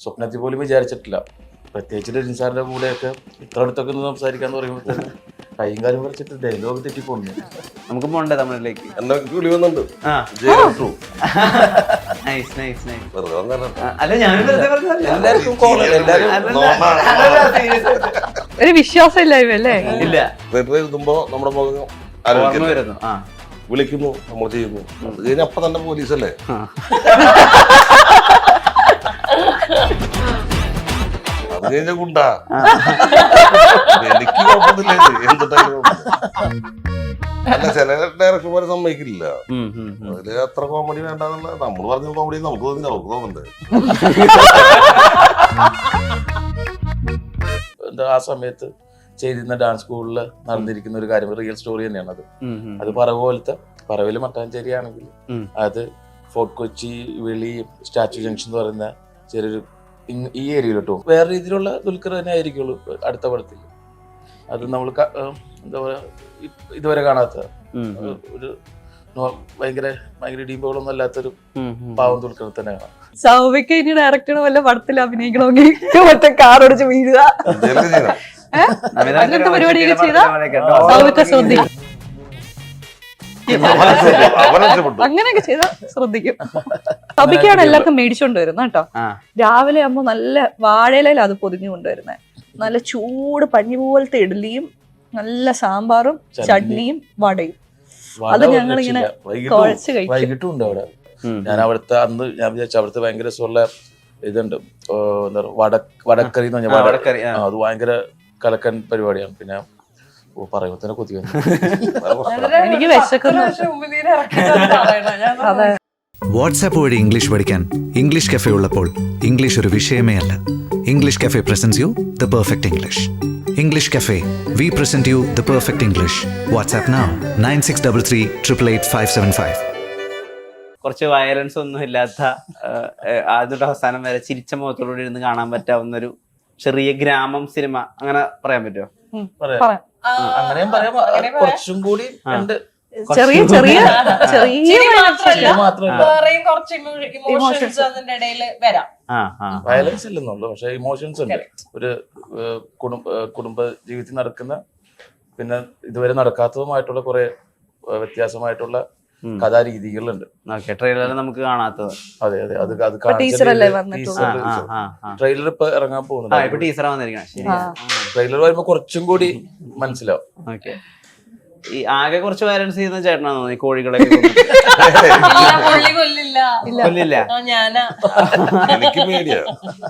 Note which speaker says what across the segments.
Speaker 1: സ്വപ്നത്തിൽ പോലും വിചാരിച്ചിട്ടില്ല. പ്രത്യേകിച്ച് രജനി സാറിന്റെ കൂടെയൊക്കെ ഇത്ര അടുത്തൊക്കെ ഒന്ന് സംസാരിക്കാന്ന് പറയുമ്പോൾ തന്നെ കൈയും കാലും പറിച്ചിട്ട് ഡയലോഗ് തെറ്റിപ്പോന്നു.
Speaker 2: നമുക്ക് പോണ്ടേ തമിഴിലേക്ക്?
Speaker 3: എന്നെ വിളി വന്നുണ്ട്.
Speaker 2: നൈസ് നൈസ് നൈസ് അല്ല ഞാൻ വെറുതെ പറഞ്ഞതല്ല.
Speaker 1: എല്ലാവർക്കും കോൾ എല്ലാവരും.
Speaker 4: ഒരു വിശ്വാസം ഇല്ലായ്മ അല്ലേ
Speaker 2: ഇല്ല.
Speaker 3: എഴുതുമ്പോ നമ്മുടെ മുഖം
Speaker 2: ഓർമ്മ വരുന്നു. ആ.
Speaker 3: വിളിക്കുന്നു നമ്മൾ ചെയ്യുന്നു. അത് കഴിഞ്ഞ അപ്പൊ തന്നെ പോലീസല്ലേ. അത് കഴിഞ്ഞ ഗുണ്ടാ എനിക്ക്. എന്തിട്ടായാലും കുഴപ്പമില്ല. അല്ല ചില ഡയറക്ടർമാരെ സമ്മതിക്കില്ല. അതിൽ അത്ര കോമഡി വേണ്ടെന്നുള്ള നമ്മൾ പറഞ്ഞ കോമഡി നമുക്ക് തോന്നില്ല അവർക്ക് തോന്നുന്നുണ്ട്
Speaker 1: ആ സമയത്ത് ചെയ്തിരുന്ന ഡാൻസ് സ്കൂളിൽ നടന്നിരിക്കുന്ന ഒരു കാര്യം റിയൽ സ്റ്റോറി തന്നെയാണ് അത്. അത് പറവ പോലത്തെ പറവിൽ മട്ടാഞ്ചേരി ആണെങ്കിൽ. അത് ഫോർട്ട് കൊച്ചി വെളി സ്റ്റാച്യു ജംഗ്ഷൻ എന്ന് പറയുന്ന ചെറിയൊരു ഈ ഏരിയയിലോട്ടോ വേറെ രീതിയിലുള്ള ദുൽഖർ തന്നെ ആയിരിക്കുള്ളൂ അടുത്ത പടത്തിൽ അത് നമ്മൾ എന്താ പറയാ ഇതുവരെ കാണാത്ത. ഒരു ഭയങ്കര ഭയങ്കര ഇടിയുമ്പോഴൊന്നും അല്ലാത്തൊരു. പാവം ദുൽഖർ തന്നെയാണ്
Speaker 4: സൗമ്യക്ക് ഇനി ഡയറക്ടറിന് വല്ല പടത്തിൽ അഭിനയിക്കണമെങ്കിൽ മറ്റേ കാർ ഓടിച്ച് വീഴുക. അങ്ങനത്തെ പരിപാടിയൊക്കെ
Speaker 2: ചെയ്താൽ.
Speaker 4: സൗമ്യത്തെ ശ്രദ്ധിക്കും അങ്ങനെയൊക്കെ ചെയ്താൽ ശ്രദ്ധിക്കും. സഭിക്കാണ് എല്ലാവർക്കും മേടിച്ചോണ്ട് വരുന്നത് കേട്ടോ രാവിലെ ആകുമ്പോ നല്ല വാഴയിലയിൽ അത് പൊതിഞ്ഞു കൊണ്ടുവരുന്നത് നല്ല ചൂട് പഞ്ഞി പോലത്തെ ഇഡ്ഡലിയും നല്ല സാമ്പാറും
Speaker 1: ചട്നി.
Speaker 4: ചട്നിയും വടയും. അത്
Speaker 1: ഞങ്ങൾ. വൈകിട്ടും
Speaker 4: കുഴച്ച് കഴിക്കും.
Speaker 1: ഉണ്ട് അവിടെ. ഞാൻ അവിടുത്തെ അന്ന് ഞാൻ വിചാരിച്ചു അവിടുത്തെ ഭയങ്കര രസമുള്ള ഇതുണ്ട്. എന്താ വടക്കറി എന്ന് പറഞ്ഞാൽ
Speaker 2: വടക്കറി,
Speaker 1: അത് ഭയങ്കര കലക്കൻ പരിപാടിയാണ്. പിന്നെ പറയുമ്പോ തന്നെ കൊതി വന്നു.
Speaker 4: എനിക്ക് വിശക്കുന്നു. അതെ
Speaker 5: വാട്സാപ്പ് വഴി ഇംഗ്ലീഷ് പഠിക്കാൻ ഇംഗ്ലീഷ് കഫേ ഉള്ളപ്പോൾ ഇംഗ്ലീഷ് ഒരു വിഷയമേ അല്ല. English cafe presents you the perfect English English cafe we present you the perfect English WhatsApp now nine six double three triple eight five seven five
Speaker 2: കുറച്ച് violence ഒന്നും ഇല്ലാത്ത ആദ്യത്തെ അവസാനം വരെ ചിരിച്ച മുഖത്തോടുകൂടി ഇരുന്ന് കാണാൻ പറ്റാവുന്ന ഒരു ചെറിയ ഗ്രാമം സിനിമ അങ്ങനെ പറയാൻ പറ്റുമോ
Speaker 1: പറയാം. അങ്ങനെയും പറയാം. കുറച്ചും കൂടി ഉണ്ട്.
Speaker 4: ചെറിയ ചെറിയ ചെറിയ
Speaker 6: വേറെയും കുറച്ച് ഇമോഷൻസ് അതിന്റെ ഇടയിൽ വരാം.
Speaker 1: വയലൻസ് ഇല്ലെന്നുള്ളൂ പക്ഷെ ഇമോഷൻസ് ഉണ്ട്. ഒരു കുടുംബ കുടുംബ ജീവിതത്തിൽ നടക്കുന്ന പിന്നെ ഇതുവരെ നടക്കാത്തതുമായിട്ടുള്ള കുറെ വ്യത്യാസമായിട്ടുള്ള. കഥാരീതികളുണ്ട്.
Speaker 2: ട്രെയിലറിൽ നമുക്ക് കാണാത്തത്.
Speaker 1: അതെ അതെ. അത് അത് ട്രെയിലർ ഇപ്പൊ ഇറങ്ങാൻ
Speaker 4: പോകുന്നത്.
Speaker 1: ട്രെയിലർ വരുമ്പോ കുറച്ചും കൂടി മനസ്സിലാവും.
Speaker 2: ഓക്കെ. ഈ ആകെ കുറച്ച് വയലൻസ് ചെയ്യുന്ന ചേട്ടനാണോ ഈ
Speaker 6: കോഴികളെ കൊല്ലില്ല.
Speaker 3: എനിക്ക് പേടിയാ.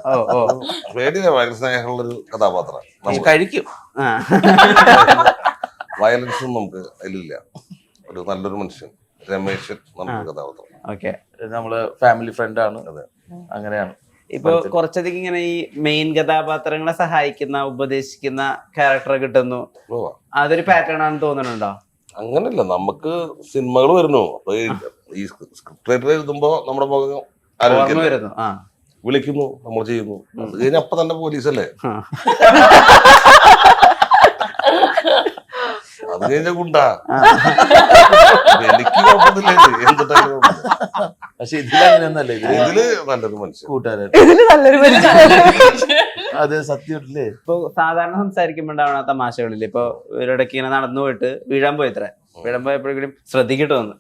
Speaker 2: ഓ
Speaker 3: പേടിയാ കഥാപാത്രം.
Speaker 1: കഴിക്കും.
Speaker 3: വയലൻസും നമുക്ക് അതിലില്ല. ഒരു നല്ലൊരു മനുഷ്യൻ. രമേശൻ നല്ലൊരു കഥാപാത്രം.
Speaker 2: ഓക്കെ.
Speaker 1: നമ്മൾ ഫാമിലി ഫ്രണ്ട് ആണ്. അതെ. അങ്ങനെയാണ്.
Speaker 2: ഇപ്പൊ കുറച്ചധികം ഇങ്ങനെ ഈ മെയിൻ കഥാപാത്രങ്ങളെ സഹായിക്കുന്ന ഉപദേശിക്കുന്ന ക്യാരക്ടർ കിട്ടുന്നു. അതൊരു പാറ്റേൺ ആണെന്ന് തോന്നുന്നുണ്ടോ?
Speaker 3: അങ്ങനല്ല. നമുക്ക് സിനിമകൾ വരുന്നു. അപ്പൊ ഈ സ്ക്രിപ്റ്റ് റൈറ്റർ എഴുതുമ്പോ നമ്മുടെ മുഖം
Speaker 2: വരുന്നു.
Speaker 3: വിളിക്കുന്നു നമ്മൾ ചെയ്യുന്നു. അത് കഴിഞ്ഞ അപ്പൊ തന്നെ പോലീസല്ലേ. അത് കഴിഞ്ഞ ഗുണ്ടാ. എനിക്ക് അതെ. എന്തിട്ടായാലും.
Speaker 1: പക്ഷെ ഇതിൽ
Speaker 3: നല്ലൊരു മനുഷ്യൻ.
Speaker 4: നല്ലൊരു മനുഷ്യൻ.
Speaker 1: അത്
Speaker 2: ഇപ്പൊ സാധാരണ സംസാരിക്കുമ്പോണ്ടാവണ തമാശകളിൽ തമാശകളിൽ ഇപ്പൊ ഇവരിടയ്ക്ക് ഇങ്ങനെ നടന്നു പോയിട്ട് വീഴാൻ പോയത്ര. വീഴാൻ പോയപ്പോഴെങ്കിലും ശ്രദ്ധിക്കട്ടോ ഒന്ന്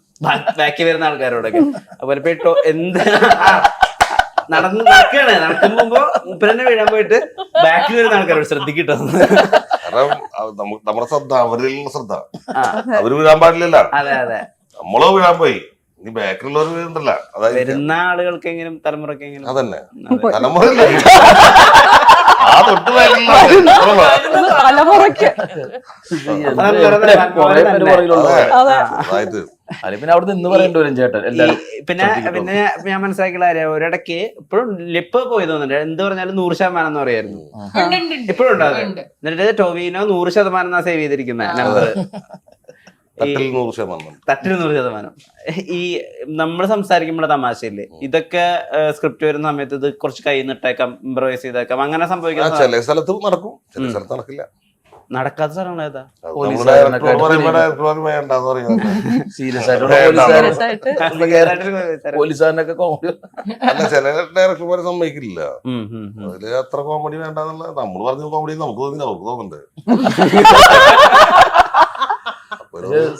Speaker 2: ബാക്കി വരുന്ന ആൾക്കാരോടൊക്കെ. അതുപോലെ ഇപ്പൊ ഇട്ടോ എന്ത്? നടന്നു നടക്കുകയാണ്. നടക്കുമ്പോ മുപ്പരെന്നെ വീഴാൻ പോയിട്ട് ബാക്കി വരുന്ന ആൾക്കാരോട് ശ്രദ്ധിക്കട്ടോ
Speaker 3: കാരണം നമ്മുടെ ശ്രദ്ധ അവരിലുള്ള ശ്രദ്ധ. അവർ വീഴാൻ പാടില്ലല്ലോ.
Speaker 2: അതെ അതെ.
Speaker 3: നമ്മൾ വീഴാൻ പോയി. ഇനി ബാക്കിലുള്ളവർ വീഴണ്ടല്ല. അതായത്
Speaker 2: വരുന്ന ആളുകൾക്കെങ്കിലും തലമുറക്കെങ്കിലും
Speaker 3: അതന്നെ. തലമുറ ആ തൊട്ട് ബാക്കിലുള്ള
Speaker 4: തലമുറയ്ക്ക്.
Speaker 3: അതായത്
Speaker 1: പിന്നെ അവിടെ നിന്ന് പറയേണ്ടി വരും ചേട്ടൻ എല്ലാരും
Speaker 2: പിന്നെ പിന്നെ ഞാൻ മനസ്സിലാക്കിയുള്ള കാര്യം ഒരിടയ്ക്ക് ഇപ്പോഴും ലിപ്പ് പോയി തോന്നുന്നുണ്ട്. എന്ത് പറഞ്ഞാലും നൂറ് ശതമാനം എന്ന് പറയായിരുന്നു. ഇപ്പോഴും ഉണ്ടോ അത്?
Speaker 6: ഉണ്ട്.
Speaker 2: എന്നിട്ട് ടൊവിനോ നൂറ് ശതമാനം എന്നാ സേവ് ചെയ്തിരിക്കുന്ന നമ്പർ
Speaker 3: തട്ടിൽ നൂറ് ശതമാനം.
Speaker 2: ഈ നമ്മൾ സംസാരിക്കുമ്പോൾ തമാശയില്ലേ ഇതൊക്കെ സ്ക്രിപ്റ്റ് വരുന്ന സമയത്ത് ഇത് കുറച്ച് കൈ നിട്ടേക്കാം ഇംപ്രവൈസ് ചെയ്തേക്കാം അങ്ങനെ സംഭവിക്കാം
Speaker 3: ചില സ്ഥലത്ത് നടക്കും. ചില സ്ഥലത്ത് നടക്കില്ല.
Speaker 2: നടക്കാത്ത സ്ഥലങ്ങൾ ഏതാ
Speaker 1: സീരിയസ്
Speaker 4: ആയിട്ട്
Speaker 1: പോലീസുകാരനൊക്കെ കോമഡി
Speaker 3: അല്ല ചില ഡയറക്ടർമാരെ സമ്മതിക്കില്ല. അതിൽ അത്ര കോമഡി വേണ്ടെന്നുള്ള നമ്മൾ പറഞ്ഞ കോമഡി നമുക്ക് തോന്നില്ല അവർക്ക് തോന്നുന്നുണ്ട്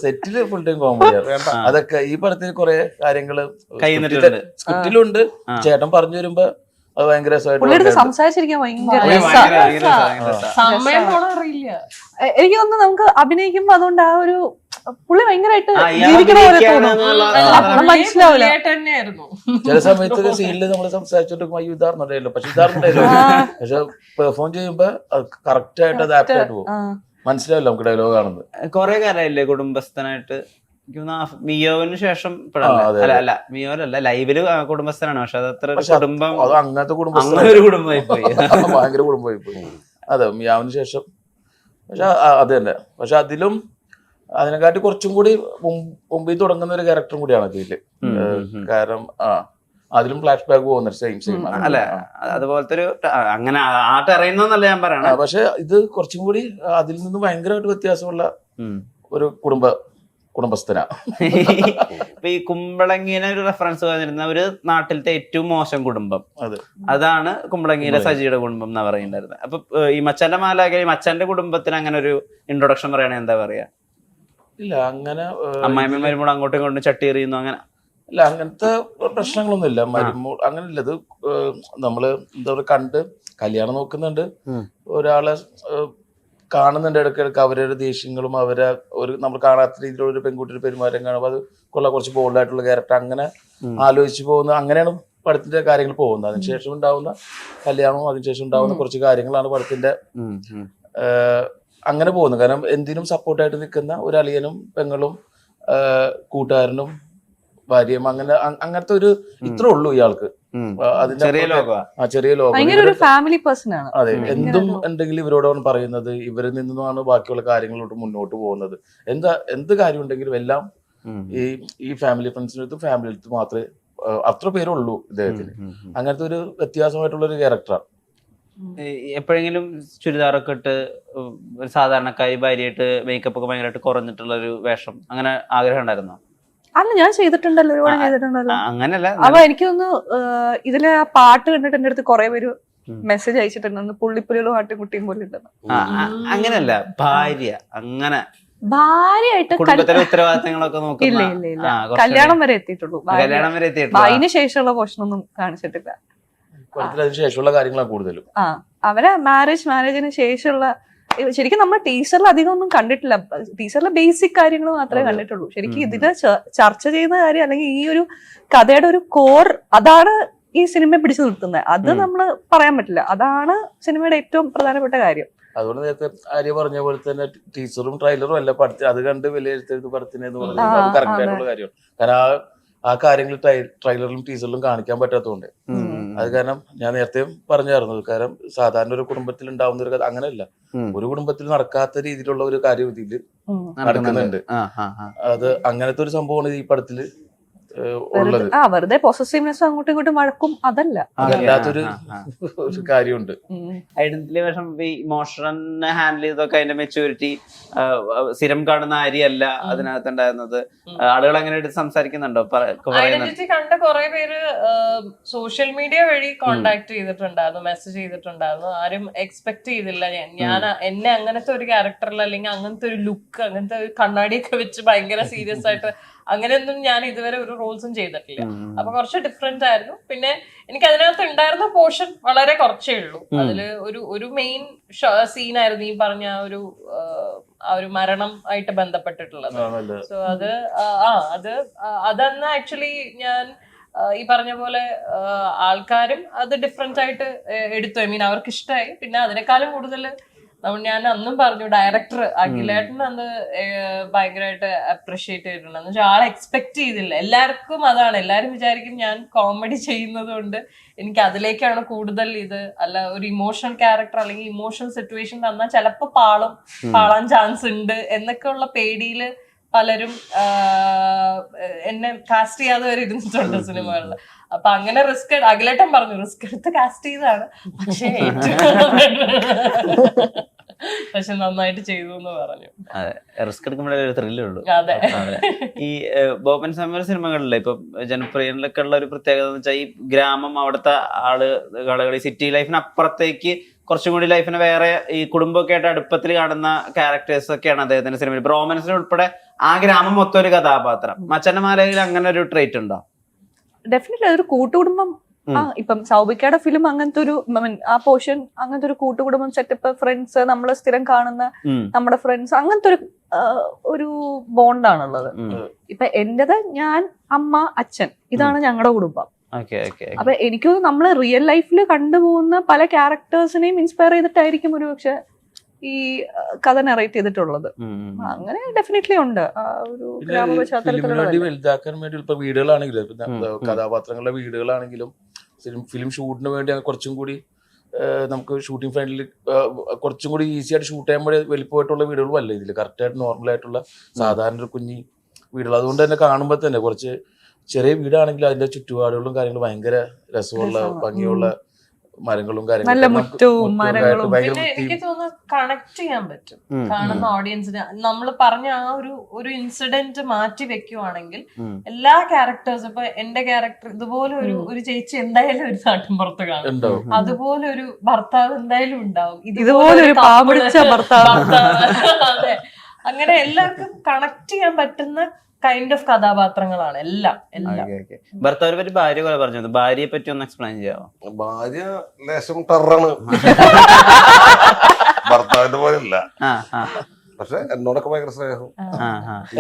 Speaker 1: സെറ്റിൽ ഫുൾ ടൈം കോമഡിയാണ്
Speaker 3: വേണ്ട.
Speaker 1: അതൊക്കെ ഈ പടത്തിൽ കുറെ
Speaker 2: കാര്യങ്ങൾ.
Speaker 1: സ്ക്രിപ്റ്റിലുണ്ട്. ചേട്ടൻ പറഞ്ഞു വരുമ്പോ അത് ഭയങ്കര.
Speaker 4: സംസാരിച്ചിരിക്കാൻ ഭയങ്കര
Speaker 6: സമയം അറിയില്ല
Speaker 4: എനിക്ക് തോന്നുന്നു നമുക്ക് അഭിനയിക്കുമ്പോ അതുകൊണ്ട് ആ ഒരു പുള്ളി ഭയങ്കരമായിട്ട് ജീവിക്കണ പോലെ
Speaker 2: അഭിനയിക്കുകയാണ്
Speaker 4: തോന്നും.
Speaker 2: എന്നുള്ള
Speaker 4: ആ,
Speaker 2: സാധനം.
Speaker 4: അത് മനസ്സിലാവില്ല.
Speaker 1: ചില സമയത്ത് സീനിൽ നമ്മൾ സംസാരിച്ചിട്ട് അയ്യോ ഇതാർന്നുണ്ടല്ലോ പക്ഷെ ഇതാർന്നുണ്ടല്ലോ പക്ഷെ പെർഫോം ചെയ്യുമ്പോ കറക്റ്റ് ആയിട്ട് അത് ആപ്റ്റ് ആയിട്ട് പോകും. മനസ്സിലാവില്ല നമുക്ക് ഡയലോഗ് കാണുന്നത്.
Speaker 2: കൊറേ കാലമായില്ലേ കുടുംബസ്ഥനായിട്ട്? തോന്നുന്നു മിയോവിന് ശേഷം അല്ല. അല്ല മിയോലല്ല ലൈവിൽ കുടുംബസ്ഥനാണ്. പക്ഷെ അതത്ര അത്ര കുടുംബം
Speaker 1: അത് അങ്ങനത്തെ കുടുംബം
Speaker 2: അങ്ങനെ ഒരു കുടുംബമായി പോയി.
Speaker 1: ഭയങ്കര കുടുംബമായി പോയി. അതെ മിയാവിന് ശേഷം. പക്ഷെ അത് തന്നെ. പക്ഷെ അതിലും അതിനെക്കാട്ടി കുറച്ചും കൂടി മുമ്പ് മുമ്പിൽ തുടങ്ങുന്ന ഒരു ക്യാരക്ടറും കൂടിയാണ് ഇതിൽ
Speaker 2: ഉം.
Speaker 1: കാരണം ആ അതിലും ഫ്ലാഷ് ബാക്ക് പോകുന്ന സെയിം സെയിം
Speaker 2: അല്ലെ? അതുപോലത്തെ ഒരു അങ്ങനെ ആ- ടെറയുന്നല്ല ഞാൻ പറയണേ.
Speaker 1: പക്ഷെ ഇത് കുറച്ചും കൂടി അതിൽ നിന്ന് ഭയങ്കരമായിട്ട് വ്യത്യാസമുള്ള ഒരു കുടുംബ കുടുംബസ്ഥന
Speaker 2: ഇപ്പൊ ഈ കുമ്പളങ്ങിനെ ഒരു റെഫറൻസ് പറഞ്ഞിരുന്ന ഒരു നാട്ടിലത്തെ ഏറ്റവും മോശം കുടുംബം.
Speaker 1: അതെ.
Speaker 2: അതാണ് കുമ്പളങ്ങിയിലെ സജിയുടെ കുടുംബം എന്നാ പറയുന്നുണ്ടായിരുന്നത് അപ്പൊ ഈ മച്ചന്റെ മാലാക മച്ചന്റെ കുടുംബത്തിന് അങ്ങനെ ഒരു ഇൻട്രൊഡക്ഷൻ പറയണേ എന്താ പറയാ?
Speaker 1: ഇല്ല അങ്ങനെ അമ്മായിമ്മമാരും
Speaker 2: അമ്മായിമ്മ വരുമ്പോൾ അങ്ങോട്ടും ഇങ്ങോട്ടും ചട്ടി എറിയുന്നു അങ്ങനെ.
Speaker 1: ഇല്ല അങ്ങനത്തെ പ്രശ്നങ്ങളൊന്നുമില്ല. മരുമോ അങ്ങനെയില്ല ഇത് നമ്മൾ എന്താ പറയുക കണ്ട് കല്യാണം നോക്കുന്നുണ്ട്. ഒരാളെ കാണുന്നുണ്ട് ഇടയ്ക്കിടയ്ക്ക് അവരുടെ ദേഷ്യങ്ങളും അവരെ ഒരു നമ്മൾ കാണാത്ത രീതിയിലുള്ള ഒരു പെൺകുട്ടിയുടെ പെരുമാറ്റം കാണുമ്പോൾ അത് കൊള്ള. കുറച്ച് ബോൾഡായിട്ടുള്ള ക്യാരക്ടർ അങ്ങനെ ആലോചിച്ച് പോകുന്ന അങ്ങനെയാണ് പടത്തിന്റെ കാര്യങ്ങൾ പോകുന്നത്. അതിനുശേഷം ഉണ്ടാവുന്ന കല്യാണവും അതിനുശേഷം ഉണ്ടാവുന്ന കുറച്ച് കാര്യങ്ങളാണ് പടത്തിന്റെ അങ്ങനെ പോകുന്നത്. കാരണം എന്തിനും സപ്പോർട്ടായിട്ട് നിൽക്കുന്ന ഒരു അളിയനും പെങ്ങളും കൂട്ടുകാരനും ഭാര്യയും അങ്ങനെ അങ്ങനത്തെ ഒരു ഇത്രേ ഉള്ളൂ ഇയാൾക്ക്. അതിന്റെ
Speaker 2: ചെറിയ
Speaker 1: ആ ചെറിയ ലോകം.
Speaker 4: ഭയങ്കര ഒരു ഫാമിലി പേഴ്സൺ ആണ്.
Speaker 1: അതെ എന്തും എന്തെങ്കിലും ഇവരോടാണ് പറയുന്നത്. ഇവരിൽ നിന്നുമാണ് ബാക്കിയുള്ള കാര്യങ്ങളോട്ട് മുന്നോട്ട് പോകുന്നത്. എന്താ എന്ത് കാര്യം ഉണ്ടെങ്കിലും എല്ലാം ഈ ഈ ഫാമിലി ഫ്രണ്ട്സിന്റെ അടുത്ത് ഫാമിലി അടുത്ത് മാത്രമേ അത്ര പേരുള്ളൂ ഇദ്ദേഹത്തിന്. അങ്ങനത്തെ ഒരു വ്യത്യാസമായിട്ടുള്ള ഒരു ക്യാരക്ടറാണ്
Speaker 2: എപ്പോഴെങ്കിലും ചുരിദാറൊക്കെ ഇട്ട് ഒരു സാധാരണക്കാരി ഭാര്യയായിട്ട് മേക്കപ്പ് ഒക്കെ ഭയങ്കരമായിട്ട് കുറഞ്ഞിട്ടുള്ള ഒരു വേഷം അങ്ങനെ ആഗ്രഹം ഉണ്ടായിരുന്നോ?
Speaker 4: അല്ല ഞാൻ ചെയ്തിട്ടുണ്ടല്ലോ ഒരുപാട് ചെയ്തിട്ടുണ്ടല്ലോ.
Speaker 2: അങ്ങനല്ല
Speaker 4: അപ്പൊ എനിക്ക് തോന്നുന്നു ഇതിൽ ആ പാട്ട് കണ്ടിട്ട് എന്റെ അടുത്ത് കുറെ പേര് മെസ്സേജ് അയച്ചിട്ടുണ്ടെന്ന് പുള്ളിപ്പുലികളും ആട്ടിൻകുട്ടിയും പോലെ ഉണ്ടെന്ന്.
Speaker 2: അങ്ങനല്ല ഭാര്യ അങ്ങനെ.
Speaker 4: ഭാര്യയായിട്ട്
Speaker 2: കുടുംബത്തിലെ ഉത്തരവാദിത്തങ്ങളൊക്കെ
Speaker 4: ഇല്ല ഇല്ല ഇല്ല. കല്യാണം വരെ എത്തിയിട്ടുള്ളൂ.
Speaker 2: കല്യാണം വരെ എത്തിയിട്ടുള്ളൂ.
Speaker 4: അതിന് ശേഷമുള്ള പോഷനൊന്നും കാണിച്ചിട്ടില്ല.
Speaker 1: ശേഷമുള്ള കാര്യങ്ങളാണ് കൂടുതലും.
Speaker 4: ആ അവരെ മാരേജ് മാരേജിന് ശേഷമുള്ള ശരിക്കും നമ്മൾ ടീച്ചറിൽ അധികം ഒന്നും കണ്ടിട്ടില്ല. ടീച്ചറിലെ ബേസിക് കാര്യങ്ങൾ മാത്രമേ കണ്ടിട്ടുള്ളൂ. ശരിക്കും ഇതിന് ചർച്ച ചെയ്യുന്ന കാര്യം അല്ലെങ്കിൽ ഈ ഒരു കഥയുടെ ഒരു കോർ അതാണ് ഈ സിനിമയെ പിടിച്ചു നിർത്തുന്നത് അത്. നമ്മൾ പറയാൻ പറ്റില്ല. അതാണ് സിനിമയുടെ ഏറ്റവും പ്രധാനപ്പെട്ട കാര്യം.
Speaker 1: അതുകൊണ്ട് നേരത്തെ ആര്യ പറഞ്ഞ പോലെ തന്നെ ടീച്ചറും ട്രെയിലറും അല്ല പഠിച്ച അത് കണ്ട് വിലയിരുത്തരുത് പടത്തിനെ എന്ന് പറഞ്ഞത് കറക്റ്റ് ആയിട്ടുള്ള കാര്യമാണ്. കാരണം ആ ആ കാര്യങ്ങൾ ട്രെയിലറിലും ടീച്ചറിലും കാണിക്കാൻ പറ്റാത്തതുകൊണ്ട്. അത് കാരണം ഞാൻ നേരത്തെ പറഞ്ഞായിരുന്നു കാരണം സാധാരണ ഒരു കുടുംബത്തിൽ ഉണ്ടാവുന്ന ഒരു കഥ അങ്ങനെയല്ല. ഒരു കുടുംബത്തിൽ നടക്കാത്ത രീതിയിലുള്ള ഒരു കാര്യം ഇതിൽ
Speaker 4: ഉം.
Speaker 1: നടക്കുന്നുണ്ട്. അത് അങ്ങനത്തെ ഒരു സംഭവമാണ് ഈ പടത്തിൽ ഉള്ളത്.
Speaker 4: വെറുതെ- ആ വെറുതെ പോസസീവ്നെസ് അങ്ങോട്ടും ഇങ്ങോട്ടും വഴക്കും അതല്ല.
Speaker 1: അതല്ലാത്തൊരു. ഒരു കാര്യമുണ്ട്.
Speaker 2: ഐഡന്റിറ്റി വേഷം ഈ ഇമോഷനെ ഹാൻഡിൽ ചെയ്തൊക്കെ അതിന്റെ മെച്ചൂരിറ്റി സ്ഥിരം കാണുന്ന അരിയല്ല അതിനകത്ത് ഉണ്ടായിരുന്നത് ആളുകൾ അങ്ങനെ എടുത്ത് സംസാരിക്കുന്നുണ്ടോ?
Speaker 6: ഐഡന്റിറ്റി കണ്ട കുറെ പേര് സോഷ്യൽ മീഡിയ വഴി കോണ്ടാക്ട് ചെയ്തിട്ടുണ്ടായിരുന്നു മെസ്സേജ് ചെയ്തിട്ടുണ്ടായിരുന്നു. ആരും എക്സ്പെക്ട് ചെയ്തില്ല. ഞാൻ ഞാൻ എന്നെ അങ്ങനത്തെ ഒരു ക്യാരക്ടറിൽ അല്ലെങ്കിൽ അങ്ങനത്തെ ഒരു ലുക്ക് അങ്ങനത്തെ ഒരു കണ്ണാടിയൊക്കെ വെച്ച് ഭയങ്കര സീരിയസ് ആയിട്ട് അങ്ങനെയൊന്നും ഞാൻ ഇതുവരെ ഒരു റോൾസും ചെയ്തിട്ടില്ല. അപ്പൊ കുറച്ച് ഡിഫറെന്റ് ആയിരുന്നു. പിന്നെ എനിക്ക് അതിനകത്ത് ഉണ്ടായിരുന്ന പോർഷൻ വളരെ കുറച്ചേ ഉള്ളൂ.
Speaker 2: അതിൽ
Speaker 6: അതിൽ ഒരു ഒരു മെയിൻ സീനായിരുന്നു ഈ പറഞ്ഞ ആ ഒരു ആ, ഒരു മരണം ആയിട്ട് ബന്ധപ്പെട്ടിട്ടുള്ളത്. സോ അത് ആ അത് അതന്ന് ആക്ച്വലി ഞാൻ ഈ പറഞ്ഞ പോലെ ആൾക്കാരും അത് ഡിഫറെന്റ് ആയിട്ട് എടുത്തു. ഐ മീൻ അവർക്ക് ഇഷ്ടമായി പിന്നെ അതിനേക്കാളും കൂടുതൽ നമ്മൾ ഞാൻ അന്നും പറഞ്ഞു ഡയറക്ടർ അഖിലേട്ടൻ അന്ന് ഭയങ്കരമായിട്ട് അപ്രിഷിയേറ്റ് ചെയ്തിട്ടുണ്ട്. എന്ന് വെച്ചാൽ ആൾ എക്സ്പെക്ട് ചെയ്തില്ല. എല്ലാവർക്കും അതാണ്. എല്ലാവരും വിചാരിക്കും ഞാൻ കോമഡി ചെയ്യുന്നത് കൊണ്ട് എനിക്ക് അതിലേക്കാണ് കൂടുതൽ ഇത്. അല്ല ഒരു ഇമോഷണൽ ക്യാരക്ടർ അല്ലെങ്കിൽ ഇമോഷണൽ സിറ്റുവേഷൻ തന്നാൽ ചിലപ്പോൾ പാളും പാളാൻ ചാൻസ് ഉണ്ട് എന്നൊക്കെ ഉള്ള പേടിയിൽ പലരും എന്നെ കാസ്റ്റ് ചെയ്യാതെ വരെ ഇരുന്നിട്ടുണ്ട് സിനിമകളിൽ അപ്പൊ അങ്ങനെ റിസ്ക് അഖിലേട്ടൻ പറഞ്ഞു റിസ്ക് എടുത്ത് കാസ്റ്റ് ചെയ്താണ് പക്ഷേ പക്ഷെ നന്നായിട്ട് ചെയ്തു എന്ന് പറഞ്ഞു.
Speaker 2: അതെ റിസ്ക് എടുക്കുമ്പോഴേ ഒരു
Speaker 6: അതെ.
Speaker 2: ഈ ബോബൻ സമീർ സിനിമകളിലെ ഇപ്പൊ ജനപ്രിയനിലൊക്കെ ഉള്ള ഒരു പ്രത്യേകത എന്ന് വെച്ചാൽ ഈ ഗ്രാമം അവിടുത്തെ ആൾ ഈ സിറ്റി ലൈഫിന് അപ്പുറത്തേക്ക് കുറച്ചും കൂടി ലൈഫിന് വേറെ ഈ കുടുംബമൊക്കെ ആയിട്ട് അടുപ്പത്തിൽ കാണുന്ന ക്യാരക്ടേഴ്സ് ഒക്കെയാണ് അദ്ദേഹത്തിന്റെ സിനിമയിൽ. ബ്രോമൻസിന് ഉൾപ്പെടെ ആ ഗ്രാമം മൊത്തം ഒരു കഥാപാത്രം. മച്ചന്മാരയിൽ അങ്ങനെ ഒരു ട്രേറ്റ് ഉണ്ടോ?
Speaker 4: ഡെഫിനറ്റ്ലി അതൊരു കൂട്ടുകുടുംബം. ആ ഇപ്പം സൗബിക്കയുടെ ഫിലിം അങ്ങനത്തെ ഒരു ആ പോർഷൻ അങ്ങനത്തെ ഒരു കൂട്ടുകുടുംബം സെറ്റപ്പ് ഫ്രണ്ട്സ് നമ്മൾ സ്ഥിരം കാണുന്ന. നമ്മുടെ ഫ്രണ്ട്സ് അങ്ങനത്തെ ഒരു ഒരു ബോണ്ടാണുള്ളത്. ഇപ്പൊ എന്റേത് ഞാൻ അമ്മ അച്ഛൻ ഇതാണ് ഞങ്ങളുടെ കുടുംബം. അപ്പൊ എനിക്ക് നമ്മൾ റിയൽ ലൈഫിൽ കണ്ടുപോകുന്ന പല ക്യാരക്ടേഴ്സിനെയും ഇൻസ്പയർ ചെയ്തിട്ടായിരിക്കും ഒരു പക്ഷെ ഈ കഥ നറേറ്റ് ചെയ്തിട്ടുള്ളത്. അങ്ങനെ ഡെഫിനറ്റ്ലി ഉണ്ട്. ഒരു
Speaker 1: വലുതാക്കാൻ വേണ്ടി ഇപ്പൊ വീടുകളാണെങ്കിലും കഥാപാത്രങ്ങളുടെ വീടുകളാണെങ്കിലും ഫിലിം ഷൂട്ടിന് വേണ്ടി കുറച്ചും കൂടി നമുക്ക് ഷൂട്ടിംഗ് ഫ്രണ്ടിൽ കുറച്ചും കൂടി ഈസി ആയിട്ട് ഷൂട്ട് ചെയ്യാൻ വേണ്ടി വലിപ്പമായിട്ടുള്ള വീടുകളും അല്ല ഇതിൽ കറക്റ്റ് ആയിട്ട് നോർമൽ ആയിട്ടുള്ള സാധാരണ ഒരു കുഞ്ഞി വീടുകൾ. അതുകൊണ്ട് തന്നെ കാണുമ്പോൾ തന്നെ കുറച്ച് ചെറിയ വീടാണെങ്കിലും അതിന്റെ ചുറ്റുപാടുകളും കാര്യങ്ങളും ഭയങ്കര രസമുള്ള. ഭംഗിയുള്ള മരങ്ങളും
Speaker 4: നല്ല
Speaker 1: കാര്യങ്ങളും
Speaker 4: മുറ്റവും മരങ്ങളും.
Speaker 6: പിന്നെ എനിക്ക് തോന്നുന്നു കണക്ട് ചെയ്യാൻ പറ്റും. കാണുന്ന ഓഡിയൻസിന് നമ്മൾ പറഞ്ഞ ആ ഒരു ഒരു ഇൻസിഡന്റ് മാറ്റി വെക്കുവാണെങ്കിൽ എല്ലാ ക്യാരക്ടേഴ്സും ഇപ്പൊ എന്റെ ക്യാരക്ടർ ഇതുപോലെ ഒരു ഒരു ചേച്ചി എന്തായാലും ഒരു നാട്ടിൻപുറത്ത് കാണും. അതുപോലെ ഒരു ഭർത്താവ് എന്തായാലും ഉണ്ടാവും.
Speaker 4: ഇതുപോലെ ഒരു ഭർത്താവ്.
Speaker 6: അങ്ങനെ എല്ലാവർക്കും കണക്ട് ചെയ്യാൻ പറ്റുന്ന കൈൻഡ് ഓഫ് കഥാപാത്രങ്ങളാണ് എല്ലാം എല്ലാം.
Speaker 2: ഭർത്താവിനെ പറ്റി ഭാര്യ പോലെ പറഞ്ഞത് ഭാര്യയെ പറ്റി ഒന്ന് എക്സ്പ്ലെയിൻ ചെയ്യാമോ
Speaker 3: ഭാര്യ ലേശം ടെററാണ് ഭർത്താവിന്റെ പോലെ
Speaker 2: ഇല്ല.
Speaker 3: പക്ഷെ എന്നോടൊക്കെ ഭയങ്കര സ്നേഹം.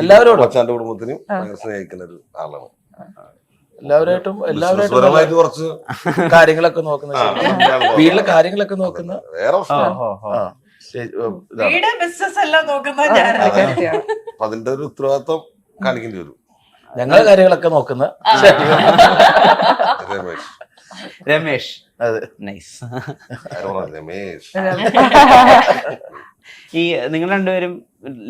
Speaker 1: എല്ലാവരോടും?
Speaker 3: അച്ഛന്റെ കുടുംബത്തിനും ഭയങ്കര സ്നേഹിക്കുന്ന ഒരു ആളാണ്.
Speaker 1: എല്ലാവരായിട്ടും എല്ലാവരായിട്ടും
Speaker 3: ബിസിനസ്പരമായിട്ട് കുറച്ച്
Speaker 1: കാര്യങ്ങളൊക്കെ നോക്കുന്ന വീട്ടിലെ കാര്യങ്ങളൊക്കെ നോക്കുന്ന
Speaker 3: വേറെ.
Speaker 6: വീട് ബിസിനസ് എല്ലാം
Speaker 3: നോക്കുന്ന അതിന്റെ ഒരു ഉത്തരവാദിത്വം കാണിക്കേണ്ടി വരും.
Speaker 1: ഞങ്ങളെ കാര്യങ്ങളൊക്കെ നോക്കുന്ന
Speaker 3: രമേശ്.
Speaker 2: രമേഷ്
Speaker 1: അതെ
Speaker 2: നൈസ്
Speaker 3: ആരോ പറഞ്ഞു, രമേശ്.
Speaker 2: ഈ നിങ്ങൾ രണ്ടുപേരും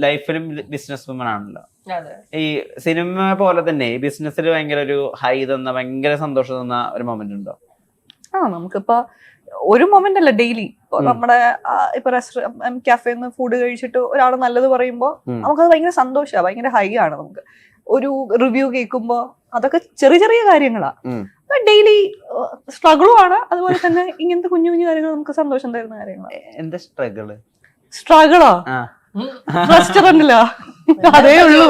Speaker 2: ലൈഫിലും ബിസിനസ് വുമൺ ആണല്ലോ.
Speaker 6: അതെ.
Speaker 2: ഈ സിനിമ പോലെ തന്നെ ഈ ബിസിനസ്സിൽ ഭയങ്കര ഒരു ഹൈ തന്ന ഭയങ്കര സന്തോഷം തന്ന ഒരു മൊമെന്റ് ഉണ്ടോ?
Speaker 4: ആ നമുക്കിപ്പോ ഒരു മൊമെന്റ് അല്ല ഡെയിലി നമ്മുടെ ഇപ്പൊ ഇപ്പൊ റെസ്റ്റോറന്റ് നിന്ന് ഫുഡ് കഴിച്ചിട്ട് ഒരാൾ നല്ലത്
Speaker 2: പറയുമ്പോൾ.
Speaker 4: നമുക്കത് ഭയങ്കര സന്തോഷമാണ് ഭയങ്കര ഹൈ ആണ് നമുക്ക്. ഒരു റിവ്യൂ കേൾക്കുമ്പോ അതൊക്കെ ചെറിയ ചെറിയ കാര്യങ്ങളാ. ഡെയിലി സ്ട്രഗിളും ആണ്. അതുപോലെ തന്നെ ഇങ്ങനത്തെ കുഞ്ഞു കുഞ്ഞു കാര്യങ്ങൾ നമുക്ക് സന്തോഷം തരുന്ന കാര്യങ്ങളാണ്
Speaker 2: എന്താ സ്ട്രഗിൾ
Speaker 4: സ്ട്രഗിളോ
Speaker 2: ആ?
Speaker 4: റെസ്റ്റോറന്റിലാ അതേ ഉള്ളൂ.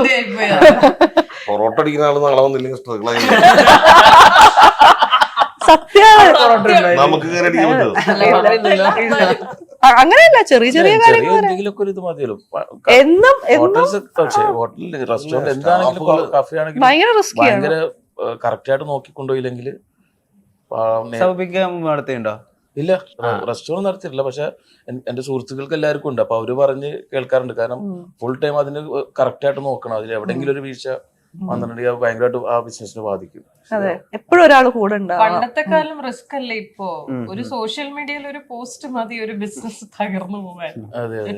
Speaker 3: പൊറോട്ട അടിക്കുന്ന ആൾ നാളെ വന്നില്ലെങ്കിൽ സ്ട്രഗിൾ നമുക്ക്
Speaker 4: അങ്ങനെയല്ല ചെറിയ ചെറിയ എന്നും
Speaker 1: ഹോട്ടലിൽ റെസ്റ്റോറന്റ് എന്താണെങ്കിലും കഫേ ആണെങ്കിലും
Speaker 4: ഭയങ്കര റിസ്കിയാണ്
Speaker 1: ഭയങ്കര കറക്റ്റ് ആയിട്ട് നോക്കിക്കൊണ്ടുപോയില്ലെങ്കിൽ
Speaker 2: നടത്തിയുണ്ടോ
Speaker 1: ഇല്ല റെസ്റ്റോറന്റ് നടത്തിയിട്ടില്ല. പക്ഷെ എന്റെ സുഹൃത്തുക്കൾക്ക് എല്ലാവർക്കും ഉണ്ട്. അപ്പൊ അവർ പറഞ്ഞ് കേൾക്കാറുണ്ട്. കാരണം ഫുൾ ടൈം അതിന് കറക്റ്റ് ആയിട്ട് നോക്കണം. അതിൽ എവിടെങ്കിലും ഒരു വീഴ്ച വന്നിട്ടുണ്ടെങ്കിൽ അത് ഭയങ്കരമായിട്ട് ആ ബിസിനസിനെ ബാധിക്കും.
Speaker 4: അതെ. എപ്പോഴും ഒരാൾ കൂടെ ഉണ്ടാവണം.
Speaker 6: പണ്ടത്തെ കാലം റിസ്ക് അല്ലേ ഇപ്പോ? ഒരു സോഷ്യൽ മീഡിയയിൽ ഒരു പോസ്റ്റ് മതി ഒരു ബിസിനസ് തകർന്നു പോവാൻ.
Speaker 1: അതെ അതെ.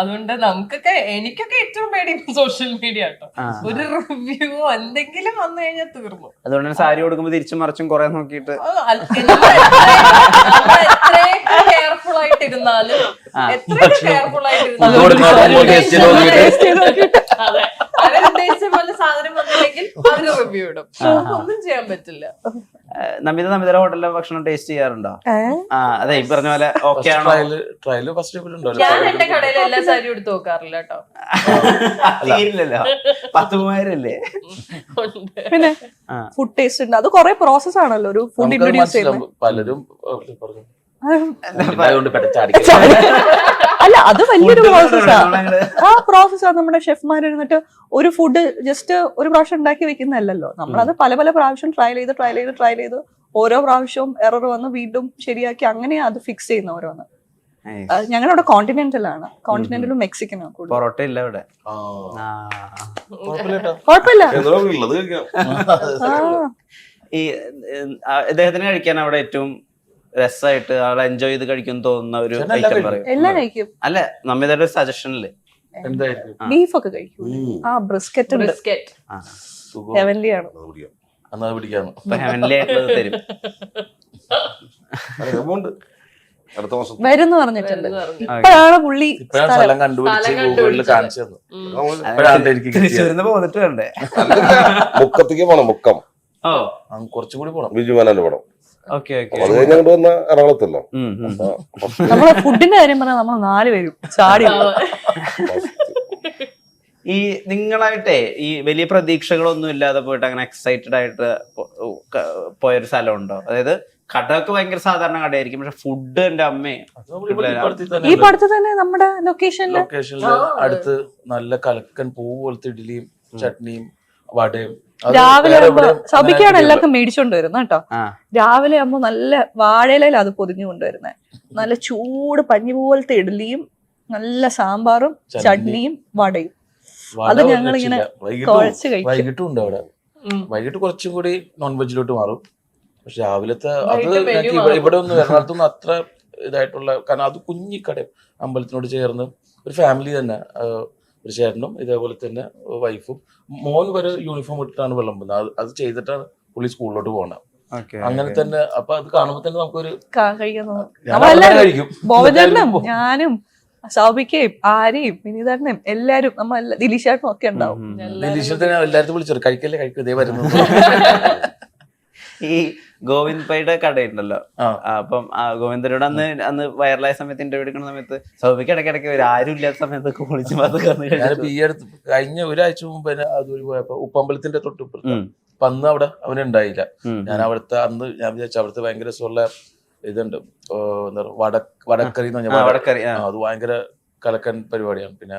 Speaker 6: അതുകൊണ്ട് നമുക്കൊക്കെ എനിക്കൊക്കെ ഏറ്റവും പേടി സോഷ്യൽ മീഡിയ കേട്ടോ. ഒരു റിവ്യൂ എന്തെങ്കിലും വന്നു കഴിഞ്ഞാൽ തീർന്നു.
Speaker 2: അതുകൊണ്ട് തന്നെ സാരി കൊടുക്കുമ്പോ തിരിച്ചും മറിച്ചും കുറെ നോക്കിയിട്ട്.
Speaker 6: കെയർഫുൾ ആയിട്ടിരുന്നാലും എത്രയൊക്കെ കെയർഫുൾ
Speaker 1: ഫുഡ് കൊടുക്കുന്ന ആളുകൾ taste ചെയ്ത് നോക്കിയിട്ട്.
Speaker 6: അതെ. അവരുദ്ദേശിച്ച പോലെ സാധനം വന്നില്ലെങ്കിൽ അവർ റിവ്യൂ ഇടും ഒന്നും ചെയ്യാൻ പറ്റില്ല
Speaker 2: നമിത നമിതയുടെ ഹോട്ടലിലെ ഭക്ഷണം ടേസ്റ്റ് ചെയ്യാറുണ്ടോ ആ അതെ ഈ പറഞ്ഞ പോലെ ഓക്കെ ആണോ
Speaker 1: ട്രയൽ ട്രയൽ ഫസ്റ്റ്
Speaker 6: ഞാൻ എന്റെ കടയിൽ എല്ലാ സാരിയും എടുത്ത് നോക്കാറില്ല കേട്ടോ
Speaker 2: തീരില്ലല്ലോ പത്ത് മൂവായിരം അല്ലേ
Speaker 4: പിന്നെ ഫുഡ് ടേസ്റ്റ് ഉണ്ട് അത് കുറെ പ്രോസസ് ആണല്ലോ ഒരു ഫുഡ് ഇൻട്രൊഡ്യൂസ് ചെയ്യുന്നത്
Speaker 1: പലരും
Speaker 4: അല്ല അത് വലിയൊരു
Speaker 2: പ്രോസസ്സാണ്
Speaker 4: ആ. പ്രോസസ്സാണ് നമ്മുടെ ഷെഫ്മാർ ഇരുന്നിട്ട് ഒരു ഫുഡ് ജസ്റ്റ് ഒരു പ്രാവശ്യം ഉണ്ടാക്കി വെക്കുന്നതല്ലല്ലോ. നമ്മളത് പല പല പ്രാവശ്യം ട്രയൽ ചെയ്ത് ട്രയൽ ചെയ്ത് ട്രയൽ ചെയ്ത് ഓരോ പ്രാവശ്യവും എറർ വന്ന് വീണ്ടും ശരിയാക്കി അങ്ങനെയാ അത് ഫിക്സ് ചെയ്യുന്ന ഓരോന്ന്. ഞങ്ങളവിടെ കോണ്ടിനെന്റലാണ് കോണ്ടിനെന്റൽ ആണ് കോണ്ടിനെന്റലും മെക്സിക്കനും
Speaker 2: പൊറോട്ട ഇല്ല ഇവിടെ.
Speaker 1: കുഴപ്പമില്ല
Speaker 2: ഈ അദ്ദേഹത്തിന് ഇദ്ദേഹത്തിന് കഴിക്കാൻ അവിടെ ഏറ്റവും രസമായിട്ട് ആൾ എൻജോയ് ചെയ്ത് കഴിക്കും തോന്നുന്ന ഒരു ഐറ്റം പറയും.
Speaker 4: എല്ലാം കഴിക്കും.
Speaker 2: അല്ല ഒരു സജഷനിൽ
Speaker 4: ബീഫ് ഒക്കെ കഴിക്കും. ആ ബ്രിസ്ക്കറ്റ്
Speaker 1: സുഖം.
Speaker 4: ഹെവൻലി ആണ്.
Speaker 3: അത് പിടിക്കാം
Speaker 1: എന്നാ പിടിക്കാന്ന്.
Speaker 2: ഇപ്പൊ ഹെവൻലി ആയിട്ടുള്ളത് തരും.
Speaker 3: അടുത്ത മാസം.
Speaker 4: വരുന്നു പറഞ്ഞിട്ടുണ്ട്. ഇപ്പോഴാണ് പുള്ളി
Speaker 1: ഇപ്പഴാണ്
Speaker 4: സ്ഥലം.
Speaker 1: കണ്ടുപിടിച്ച് ഗൂഗിളിൽ കാണിച്ചു തന്നു
Speaker 2: പോന്നിട്ട് വേണ്ടേ?
Speaker 3: മുക്കത്തേക്ക് പോണം മുക്കം.
Speaker 1: കുറച്ചും കൂടി പോണം.
Speaker 3: ബിജു മേനോന്റെ പടം അത് കഴിഞ്ഞ് അങ്ങോട്ട് വന്ന എറണാകുളത്തല്ലോ.
Speaker 4: നമ്മളെ ഫുഡിന്റെ കാര്യം പറഞ്ഞാൽ നമ്മൾ നാല് പേരും ചാടി
Speaker 2: ഈ നിങ്ങളായിട്ടേ ഈ വലിയ പ്രതീക്ഷകളൊന്നും ഇല്ലാതെ പോയിട്ട് അങ്ങനെ എക്സൈറ്റഡ് ആയിട്ട് പോയൊരു സ്ഥലമുണ്ടോ? അതായത് കടയൊക്കെ ഭയങ്കര സാധാരണ കടയായിരിക്കും പക്ഷെ ഫുഡ് എന്റെ അമ്മേ
Speaker 1: ഈ പടത്തിൽ തന്നെ
Speaker 4: നമ്മുടെ ലൊക്കേഷനിൽ
Speaker 1: ലൊക്കേഷനിൽ അടുത്ത് നല്ല കലക്കൻ പൂ പോലത്തെ ഇഡ്ഡലിയും ചട്നിയും വടയും
Speaker 4: രാവിലെ ആകുമ്പോ സബിക്കാണ് എല്ലാവർക്കും മേടിച്ചോണ്ട് വരുന്നത് കേട്ടോ. രാവിലെ ആകുമ്പോ നല്ല വാഴയിലയിൽ അത് പൊതിഞ്ഞു കൊണ്ടുവരുന്നത് നല്ല ചൂട് പഞ്ഞി പോലത്തെ ഇഡ്ഡലിയും നല്ല സാമ്പാറും ചട്നിയും വടയും.
Speaker 1: വട
Speaker 4: അത് ഞങ്ങൾ
Speaker 1: ഇങ്ങനെ വൈകിട്ടും
Speaker 4: കുഴച്ച് കഴിക്കും.
Speaker 1: വൈകിട്ടും ഉണ്ട് അവിടെ വൈകിട്ട് കുറച്ചും കൂടി നോൺ വെജിലോട്ട് മാറും. പക്ഷെ രാവിലത്തെ അത് ഞങ്ങൾക്ക് ഇവിടെ. ഒന്നും എറണാകുളത്തൊന്നും അത്ര ഇതായിട്ടുള്ള കാരണം അത് കുഞ്ഞിക്കടയും അമ്പലത്തിനോട് ചേർന്ന് ഒരു ഫാമിലി തന്നെ. ഒരു ചേട്ടനും ഇതേപോലെ തന്നെ വൈഫും. മോൻ വരെ യൂണിഫോം ഇട്ടിട്ടാണ് വെള്ളം പോകുന്നത് അത് ചെയ്തിട്ടാണ് പുള്ളി സ്കൂളിലോട്ട് പോകണം
Speaker 2: ഓക്കെ
Speaker 1: അങ്ങനെ തന്നെ അപ്പൊ അത് കാണുമ്പോ തന്നെ നമുക്കൊരു കഴിക്കും.
Speaker 4: ഞാനും സൗബിക്കയും ആരെയും വിനീതേട്ടനും എല്ലാരും നമ്മ ദിലീഷേട്ടനും ഒക്കെ ഉണ്ടാവും.
Speaker 1: ദിലീഷ് തന്നെ എല്ലായിടത്തും വിളിച്ചത് കഴിക്കല്ലേ കഴിക്കും ഇതേ വരുന്നു.
Speaker 2: ഈ ഗോവിന്ദ് പൈയുടെ കടയുണ്ടല്ലോ അപ്പം ആ ഗോവിന്ദനോട് അന്ന് അന്ന് വൈറലായ സമയത്ത് ഇന്റർവ്യൂ എടുക്കുന്ന സമയത്ത് സൗഭിക്ക് ഇടയ്ക്കിടയ്ക്ക് ഒരു ആരും ഇല്ലാത്ത സമയത്ത് കുളിച്ച് വന്ന് വന്ന്
Speaker 1: ഞാനിപ്പോ
Speaker 2: കഴിച്ചിട്ട്
Speaker 1: ഈ അടുത്ത് കഴിഞ്ഞ ഒരാഴ്ച മുമ്പ് അതുവഴി പോയപ്പോ ഉപ്പമ്പലത്തിന്റെ തൊട്ട്
Speaker 2: ഉം,
Speaker 1: അപ്പൊ അന്ന് അവിടെ അവനുണ്ടായില്ല ഞാൻ അവിടുത്തെ അന്ന് ഞാൻ വിചാരിച്ചു അവിടുത്തെ ഭയങ്കര രസമുള്ള ഇതുണ്ട്. എന്താ വടക്കറി എന്ന് പറഞ്ഞാൽ അത് ഭയങ്കര കലക്കൻ പരിപാടിയാണ്. പിന്നെ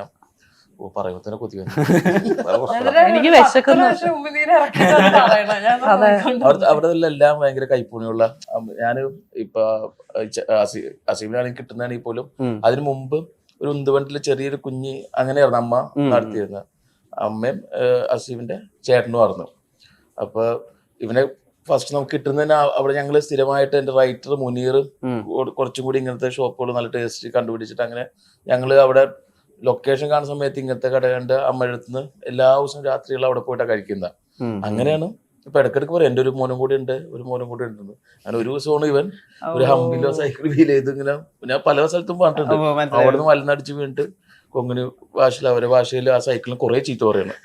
Speaker 1: പറയുമ്പോ തന്നെ കൊതി
Speaker 4: എനിക്ക് വിശക്കുന്നു.
Speaker 1: അവിടെ എല്ലാം ഭയങ്കര കൈപ്പുണ്യമുള്ള ഞാൻ ഇപ്പൊ അസീമിലാണെങ്കിൽ അസീമിനാണെങ്കിൽ കിട്ടുന്നതാണെങ്കിൽ പോലും അതിനു മുമ്പ് ഒരു ഉന്തുവണ്ടിലെ ചെറിയൊരു കുഞ്ഞി അങ്ങനെയായിരുന്നു അമ്മ. നടത്തിയിരുന്നത്. അമ്മയും അസീമിന്റെ ചേട്ടനും ആയിരുന്നു. അപ്പൊ ഇവനെ ഫസ്റ്റ് നമുക്ക് കിട്ടുന്നതിന് അവിടെ ഞങ്ങൾ സ്ഥിരമായിട്ട് എന്റെ റൈറ്റർ മുനീർ. കുറച്ചും കൂടി ഇങ്ങനത്തെ ഷോപ്പുകൾ നല്ല ടേസ്റ്റ് കണ്ടുപിടിച്ചിട്ട് അങ്ങനെ ഞങ്ങൾ അവിടെ ലൊക്കേഷൻ കാണുന്ന സമയത്ത് ഇങ്ങനത്തെ കട കണ്ട് അമ്മയുടെ അടുത്ത് നിന്ന് എല്ലാ ദിവസവും രാത്രികൾ അവിടെ പോയിട്ടാണ് കഴിക്കുന്നത് അങ്ങനെയാണ്. ഇപ്പൊ ഇടക്കിടക്ക് പറയും എന്റെ ഒരു മോനും കൂടി ഉണ്ട് ഒരു മോനും കൂടി ഉണ്ട് അങ്ങനെ ഒരു ദിവസമാണ് ഇവൻ. ഒരു ഹമ്പിലോ സൈക്കിൾ വീൽ ചെയ്ത് ഇങ്ങനെ ഞാൻ പല സ്ഥലത്തും പറഞ്ഞിട്ടുണ്ട്. അവിടെ നിന്ന് മലനടിച്ച് വീണിട്ട് കൊങ്ങിന് ഭാഷയിൽ അവരെ ഭാഷയിൽ ആ സൈക്കിളിന് കുറെ ചീത്ത പറയണം.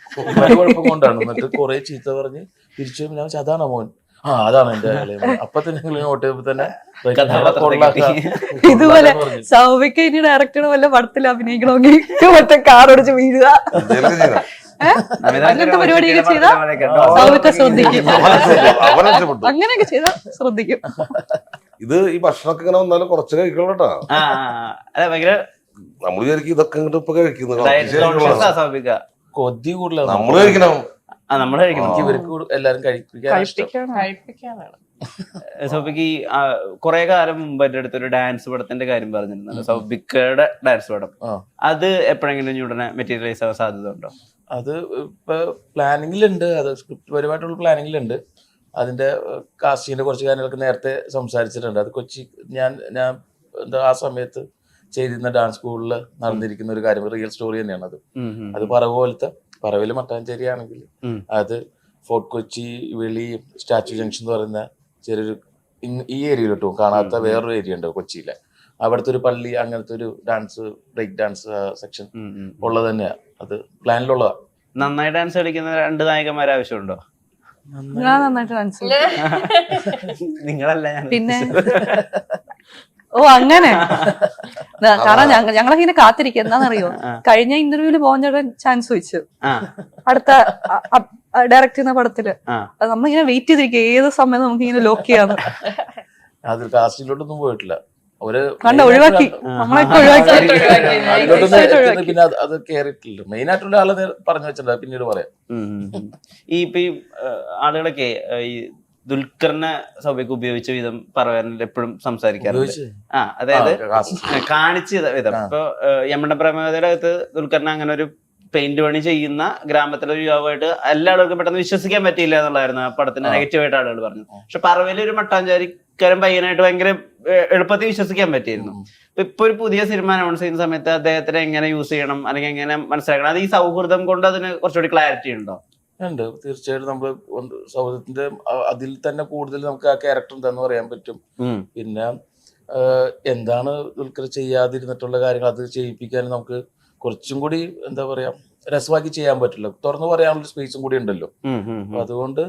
Speaker 1: കുഴപ്പം കൊണ്ടാണ്. എന്നിട്ട് കുറെ ചീത്ത പറഞ്ഞ് തിരിച്ചു ഞാൻ ചോദിച്ചു, മോൻ? ആ അതാണ് എന്റെ അപ്പൊ തന്നെ നിങ്ങൾ നോട്ട് ചെയ്യുമ്പോ തന്നെ.
Speaker 4: ഇതുപോലെ
Speaker 1: പറഞ്ഞു.
Speaker 4: ഇനി ഡയറക്ടർ വല്ല പടത്തിൽ അഭിനയിക്കണമെങ്കിൽ മറ്റേ കാർ ഓടിച്ച് വീഴുക. അങ്ങനത്തെ പരിപാടിയൊക്കെ ചെയ്ത
Speaker 2: ഉണ്ടോ?
Speaker 4: ശ്രദ്ധിക്കും. അങ്ങനെയൊക്കെ ചെയ്ത ശ്രദ്ധിക്കും.
Speaker 3: ഇത് ഈ ഭക്ഷണമൊക്കെ ഇങ്ങനെ വന്നാലും കുറച്ച് കഴിക്കണം കേട്ടോ. നമ്മൾ വിചാരിക്കും ഇതൊക്കെ ഇങ്ങോട്ട് ഇപ്പൊ
Speaker 1: കൂടുതലാണ്
Speaker 3: നമ്മൾ കഴിക്കണം.
Speaker 2: ആ നമ്മൾ കഴിക്കണം.
Speaker 1: എനിക്ക് ഇവർക്ക്
Speaker 6: കഴിപ്പിക്കാനാണ്.
Speaker 2: സൗബിക്ക് ഈ കുറെ കാലം മുമ്പ് എന്റെ അടുത്ത് ഒരു ഡാൻസ് പടത്തിന്റെ കാര്യം പറഞ്ഞിരുന്നല്ലോ സൗബിക്കയുടെ ഡാൻസ് പടം. അത് എപ്പോഴെങ്കിലും ഉടനെ മെറ്റീരിയലൈസ് ആവാൻ സാധ്യത ഉണ്ടോ
Speaker 1: അത് ഇപ്പൊ പ്ലാനിങ്ങിലുണ്ട്. അത് സ്ക്രിപ്റ്റ് പരമായിട്ടുള്ള പ്ലാനിങ്ങിലുണ്ട്. അതിന്റെ കാസ്റ്റിങ്ങിന്റെ കുറച്ച് കാര്യങ്ങളൊക്കെ നേരത്തെ സംസാരിച്ചിട്ടുണ്ട്. അത് കൊച്ചി ഞാൻ ഞാൻ എന്താ ആ സമയത്ത് ചെയ്തിരുന്ന ഡാൻസ് സ്കൂളിൽ നടന്നിരിക്കുന്ന ഒരു കാര്യം റിയൽ സ്റ്റോറി തന്നെയാണ് അത്. അത് പറ പോലത്തെ പറവിൽ മട്ടാഞ്ചേരി ആണെങ്കിൽ. അത് ഫോർട്ട് കൊച്ചി വെളി സ്റ്റാച്യു ജംഗ്ഷൻ എന്ന് പറയുന്ന ചെറിയൊരു ഈ ഏരിയയിൽ കിട്ടും കാണാത്ത വേറൊരു ഏരിയ ഉണ്ട് കൊച്ചിയിലെ. അവിടുത്തെ ഒരു പള്ളി അങ്ങനത്തെ ഒരു ഡാൻസ് ബ്രേക്ക് ഡാൻസ് സെക്ഷൻ. ഉള്ളത് തന്നെയാ. അത് പ്ലാനിലുള്ളതാ.
Speaker 2: നന്നായി ഡാൻസ് കളിക്കുന്ന രണ്ട് നായകന്മാർ ആവശ്യമുണ്ടോ?
Speaker 4: ഞാൻ നന്നായിട്ട് മനസ്സിലാക്കി
Speaker 2: നിങ്ങളല്ല ഞാൻ
Speaker 4: പിന്നെ? ഓ അങ്ങനെ? കാരണം ഞങ്ങൾ ഞങ്ങളൊക്കെ ഇങ്ങനെ കാത്തിരിക്കുക എന്താണെന്നറിയോ കഴിഞ്ഞ ഇന്റർവ്യൂൽ പോകുന്ന ചാൻസ്
Speaker 2: ചോദിച്ചു.
Speaker 4: അടുത്ത ഡയറക്റ്റ് ചെയ്യുന്ന പടത്തിൽ. നമ്മളിങ്ങനെ വെയിറ്റ് ചെയ്തിരിക്കുക ഏത് സമയം നമുക്ക് ഇങ്ങനെ ലോക്ക് ചെയ്യാന്ന്.
Speaker 1: അതിൽ കാസ്റ്റിലോട്ടൊന്നും പോയിട്ടില്ല. അവർ
Speaker 4: കണ്ട ഒഴിവാക്കി.
Speaker 1: പിന്നെ അത് കേറിട്ടില്ല കേറിയിട്ടില്ല. മെയിൻ ആയിട്ടുള്ള ആളെ പറഞ്ഞു വെച്ചിട്ടുണ്ട്. പിന്നീട് പറയാം.
Speaker 2: ഈ ഇപ്പൊ ഈ ആളുകളൊക്കെ ഈ ദുൽഖറിനെ സഭയ്ക്ക് ഉപയോഗിച്ച വിധം പറയാനിൽ എപ്പോഴും സംസാരിക്കാറുണ്ട്. ആ അതായത് കാണിച്ച വിധം. ഇപ്പൊ യമണ്ട പ്രമേയയുടെ അകത്ത് ദുൽഖറിനെ അങ്ങനെ ഒരു പെയിന്റ് പണി ചെയ്യുന്ന ഗ്രാമത്തിലെ ഒരു യുവാവായിട്ട് എല്ലാ ആളുകൾക്കും പെട്ടെന്ന് വിശ്വസിക്കാൻ പറ്റിയില്ല എന്നുള്ളതായിരുന്നു ആ പടത്തിന്
Speaker 1: നെഗറ്റീവായിട്ട്
Speaker 2: നെഗറ്റീവ് ആയിട്ട് ആളുകൾ പറഞ്ഞു. പക്ഷെ പറവയിൽ ഒരു മട്ടാഞ്ചാരിക്കാരൻ പയ്യനായിട്ട് ഭയങ്കര എളുപ്പത്തിൽ വിശ്വസിക്കാൻ പറ്റിയിരുന്നു. ഇപ്പൊ ഒരു പുതിയ സിനിമ അനൗൺസ് ചെയ്യുന്ന സമയത്ത് അദ്ദേഹത്തിനെ എങ്ങനെ യൂസ് ചെയ്യണം അല്ലെങ്കിൽ എങ്ങനെ മനസ്സിലാക്കണം? അത് ഈ സൗഹൃദം കൊണ്ട് അതിന് കുറച്ചുകൂടി ക്ലാരിറ്റി ഉണ്ടോ?
Speaker 1: ഉണ്ട്. തീർച്ചയായിട്ടും നമ്മൾ സൗഹൃദത്തിന്റെ അതിൽ തന്നെ കൂടുതൽ നമുക്ക് ആ ക്യാരക്ടർ എന്താന്ന് പറയാൻ പറ്റും. പിന്നെ എന്താണ് ദുൽഖർ ചെയ്യാതിരുന്നിട്ടുള്ള കാര്യങ്ങൾ അത് ചെയ്യിപ്പിക്കാൻ നമുക്ക് കുറച്ചും കൂടി എന്താ പറയാ രസമാക്കി ചെയ്യാൻ പറ്റില്ല. തുറന്നു പറയാനുള്ള സ്പേസും കൂടി ഉണ്ടല്ലോ. അതുകൊണ്ട്